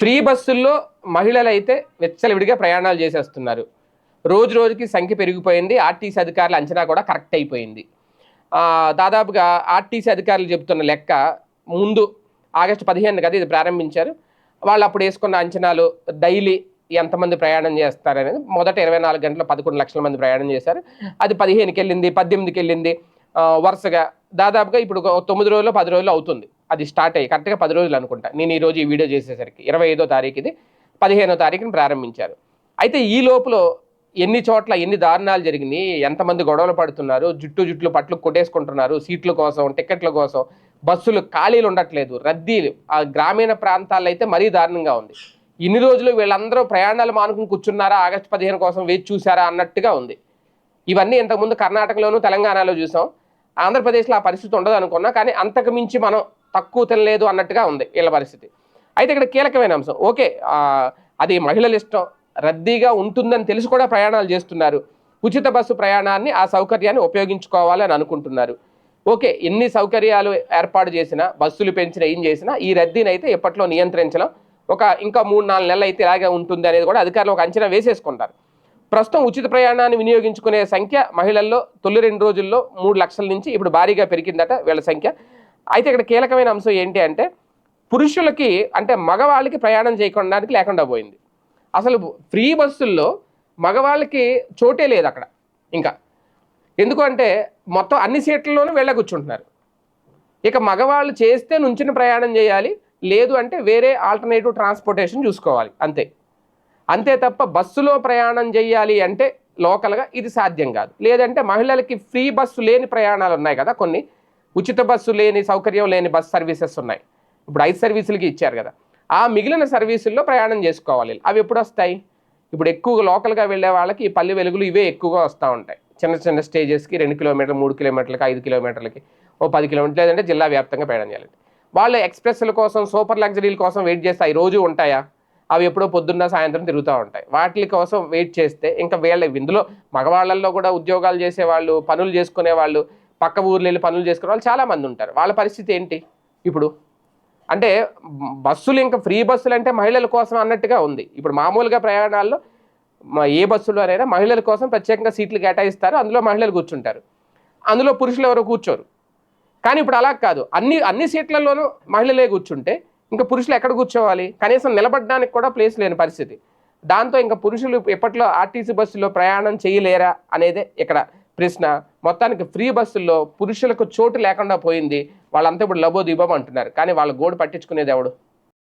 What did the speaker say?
Free బస్సుల్లో మహిళలు అయితే వెచ్చలవిడిగా ప్రయాణాలు చేసేస్తున్నారు. రోజు రోజుకి సంఖ్య పెరిగిపోయింది. ఆర్టీసీ అధికారుల అంచనా కూడా కరెక్ట్ అయిపోయింది. దాదాపుగా ఆర్టీసీ అధికారులు చెబుతున్న లెక్క ముందు ఆగస్టు పదిహేను కదా ఇది ప్రారంభించారు. వాళ్ళు అప్పుడు వేసుకున్న అంచనాలు డైలీ ఎంతమంది ప్రయాణం చేస్తారనేది మొదట ఇరవై నాలుగు గంటల పదకొండు లక్షల మంది ప్రయాణం చేశారు. అది పదిహేనుకి వెళ్ళింది పద్దెనిమిదికి వెళ్ళింది వరుసగా దాదాపుగా ఇప్పుడు తొమ్మిది రోజులు పది రోజులు అవుతుంది. అది స్టార్ట్ అయ్యి కరెక్ట్గా పది రోజులు అనుకుంటా. నేను ఈ రోజు ఈ వీడియో చేసేసరికి ఇరవై ఐదో తారీఖు ఇది పదిహేనో తారీఖుని ప్రారంభించారు. అయితే ఈ లోపల ఎన్ని చోట్ల ఎన్ని దారుణాలు జరిగినాయి ఎంతమంది గొడవలు పడుతున్నారు జుట్టు జుట్లు పట్లు కొట్టేసుకుంటున్నారు సీట్ల కోసం టికెట్ల కోసం బస్సులు ఖాళీలు ఉండట్లేదు రద్దీలు ఆ గ్రామీణ ప్రాంతాల్లో అయితే మరీ దారుణంగా ఉంది. ఇన్ని రోజులు వీళ్ళందరూ ప్రయాణాలు మానుకుని కూర్చున్నారా ఆగస్టు పదిహేను కోసం వేచి చూసారా అన్నట్టుగా ఉంది. ఇవన్నీ ఇంతకుముందు కర్ణాటకలోను తెలంగాణలో చూసాం. ఆంధ్రప్రదేశ్లో ఆ పరిస్థితి ఉండదు అనుకున్నా కానీ అంతకు మించి మనం తక్కువ తినలేదు అన్నట్టుగా ఉంది వీళ్ళ పరిస్థితి. అయితే ఇక్కడ కీలకమైన అంశం. ఓకే అది మహిళల ఇష్టం రద్దీగా ఉంటుందని తెలిసి కూడా ప్రయాణాలు చేస్తున్నారు. ఉచిత బస్సు ప్రయాణాన్ని ఆ సౌకర్యాన్ని ఉపయోగించుకోవాలి అని అనుకుంటున్నారు. ఓకే ఎన్ని సౌకర్యాలు ఏర్పాటు చేసినా బస్సులు పెంచినా ఏం చేసినా ఈ రద్దీని అయితే ఎప్పట్లో నియంత్రించడం ఒక ఇంకా మూడు నాలుగు నెలలు అయితే ఇలాగే ఉంటుంది అనేది కూడా అధికారులు ఒక అంచనా వేసేసుకుంటారు. ప్రస్తుతం ఉచిత ప్రయాణాన్ని వినియోగించుకునే సంఖ్య మహిళల్లో తొలి రెండు రోజుల్లో మూడు లక్షల నుంచి ఇప్పుడు భారీగా పెరిగిందట వీళ్ళ సంఖ్య. అయితే ఇక్కడ కీలకమైన అంశం ఏంటి అంటే పురుషులకి అంటే మగవాళ్ళకి ప్రయాణం చేయకుండా లేకుండా పోయింది. అసలు ఫ్రీ బస్సుల్లో మగవాళ్ళకి చోటే లేదు అక్కడ ఇంకా. ఎందుకంటే మొత్తం అన్ని సీట్లలోనూ వెళ్ళ కూర్చుంటున్నారు. ఇక మగవాళ్ళు చేస్తే నుంచిన ప్రయాణం చేయాలి లేదు అంటే వేరే ఆల్టర్నేటివ్ ట్రాన్స్పోర్టేషన్ చూసుకోవాలి అంతే. అంతే తప్ప బస్సులో ప్రయాణం చేయాలి అంటే లోకల్గా ఇది సాధ్యం కాదు. లేదంటే మహిళలకి ఫ్రీ బస్సు లేని ప్రయాణాలు ఉన్నాయి కదా కొన్ని. ఉచిత బస్సు లేని సౌకర్యం లేని బస్ సర్వీసెస్ ఉన్నాయి. ఇప్పుడు ఐదు సర్వీసులకి ఇచ్చారు కదా. ఆ మిగిలిన సర్వీసుల్లో ప్రయాణం చేసుకోవాలి. అవి ఎప్పుడు వస్తాయి? ఇప్పుడు ఎక్కువగా లోకల్గా వెళ్ళే వాళ్ళకి ఈ పల్లె వెలుగులు ఇవే ఎక్కువగా వస్తూ ఉంటాయి. చిన్న చిన్న స్టేజెస్కి రెండు కిలోమీటర్లు మూడు కిలోమీటర్లకి ఐదు కిలోమీటర్లకి ఓ పది కిలోమీటర్లు లేదంటే జిల్లా వ్యాప్తంగా ప్రయాణం చేయాలి. వాళ్ళు ఎక్స్ప్రెస్ల కోసం సూపర్ లగ్జరీల కోసం వెయిట్ చేస్తే రోజు ఉంటాయా? అవి ఎప్పుడో పొద్దున్న సాయంత్రం తిరుగుతూ ఉంటాయి. వాటి కోసం వెయిట్ చేస్తే ఇంకా వీళ్ళ ఇందులో మగవాళ్ళల్లో కూడా ఉద్యోగాలు చేసేవాళ్ళు పనులు చేసుకునే వాళ్ళు పక్క ఊర్లు వెళ్ళి పనులు చేసుకునే వాళ్ళు చాలా మంది ఉంటారు. వాళ్ళ పరిస్థితి ఏంటి? ఇప్పుడు అంటే బస్సులు ఇంకా ఫ్రీ బస్సులు అంటే మహిళల కోసం అన్నట్టుగా ఉంది. ఇప్పుడు మామూలుగా ప్రయాణాల్లో ఏ బస్సులోనైనా మహిళల కోసం ప్రత్యేకంగా సీట్లు కేటాయిస్తారు. అందులో మహిళలు కూర్చుంటారు. అందులో పురుషులు ఎవరో కూర్చోరు. కానీ ఇప్పుడు అలా కాదు. అన్ని అన్ని సీట్లలోనూ మహిళలే కూర్చుంటే ఇంకా పురుషులు ఎక్కడ కూర్చోవాలి? కనీసం నిలబడడానికి కూడా ప్లేస్ లేని పరిస్థితి. దాంతో ఇంకా పురుషులు ఎప్పట్లో ఆర్టీసీ బస్సులో ప్రయాణం చేయలేరా అనేదే ఇక్కడ ప్రశ్న మొత్తానికి ఫ్రీ బస్సుల్లో పురుషులకు చోటు లేకుండా పోయింది వాళ్ళంతా ఇప్పుడు లబో దీపం అంటున్నారు. కానీ వాళ్ళ గోడు పట్టించుకునేది ఎవడు?